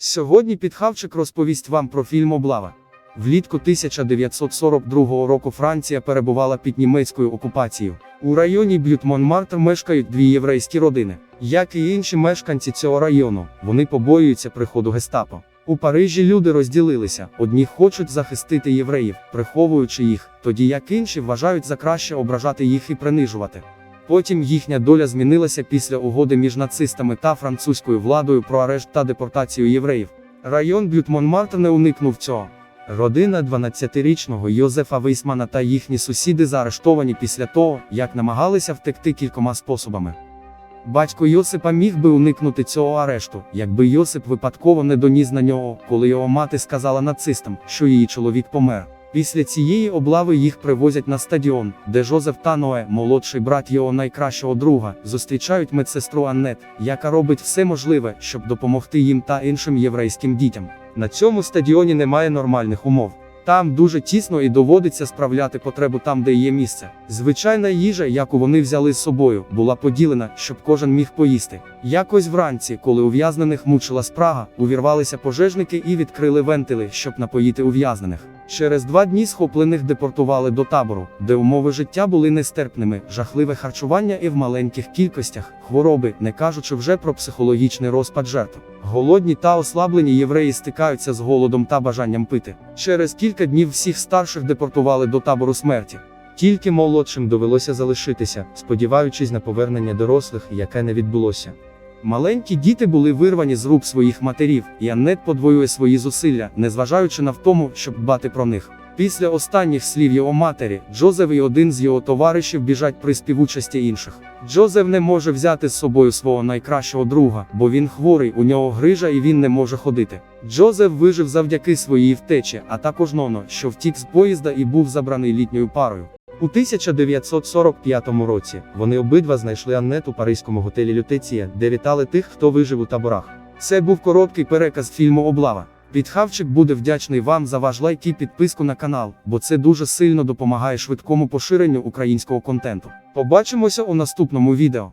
Сьогодні підхавчик розповість вам про фільм Облава. Влітку 1942 року Франція перебувала під німецькою окупацією. У районі Б'ют-Монмартр мешкають дві єврейські родини. Як і інші мешканці цього району, вони побоюються приходу гестапо. У Парижі люди розділилися: одні хочуть захистити євреїв, приховуючи їх, тоді як інші вважають за краще ображати їх і принижувати. Потім їхня доля змінилася після угоди між нацистами та французькою владою про арешт та депортацію євреїв. Район Б'ют-Монмартр не уникнув цього. Родина 12-річного Йозефа Вейсмана та їхні сусіди заарештовані після того, як намагалися втекти кількома способами. Батько Йосипа міг би уникнути цього арешту, якби Йосип випадково не доніс на нього, коли його мати сказала нацистам, що її чоловік помер. Після цієї облави їх привозять на стадіон, де Жозеф та Ное, молодший брат його найкращого друга, зустрічають медсестру Аннет, яка робить все можливе, щоб допомогти їм та іншим єврейським дітям. На цьому стадіоні немає нормальних умов. Там дуже тісно і доводиться справляти потребу там, де є місце. Звичайна їжа, яку вони взяли з собою, була поділена, щоб кожен міг поїсти. Якось вранці, коли ув'язнених мучила спрага, увірвалися пожежники і відкрили вентили, щоб напоїти ув'язнених. Через два дні схоплених депортували до табору, де умови життя були нестерпними, жахливе харчування і в маленьких кількостях, хвороби, не кажучи вже про психологічний розпад жертв. Голодні та ослаблені євреї стикаються з голодом та бажанням пити. Через кілька днів всіх старших депортували до табору смерті. Тільки молодшим довелося залишитися, сподіваючись на повернення дорослих, яке не відбулося. Маленькі діти були вирвані з рук своїх матерів, і Аннет подвоює свої зусилля, незважаючи на втому, щоб дбати про них. Після останніх слів його матері, Джозеф і один з його товаришів біжать при співучасті інших. Джозеф не може взяти з собою свого найкращого друга, бо він хворий, у нього грижа і він не може ходити. Джозеф вижив завдяки своїй втечі, а також Ноно, що втік з поїзда і був забраний літньою парою. У 1945 році вони обидва знайшли Аннет у паризькому готелі Лютеція, де вітали тих, хто вижив у таборах. Це був короткий переказ фільму Облава. Підхавчик буде вдячний вам за ваш лайк і підписку на канал, бо це дуже сильно допомагає швидкому поширенню українського контенту. Побачимося у наступному відео.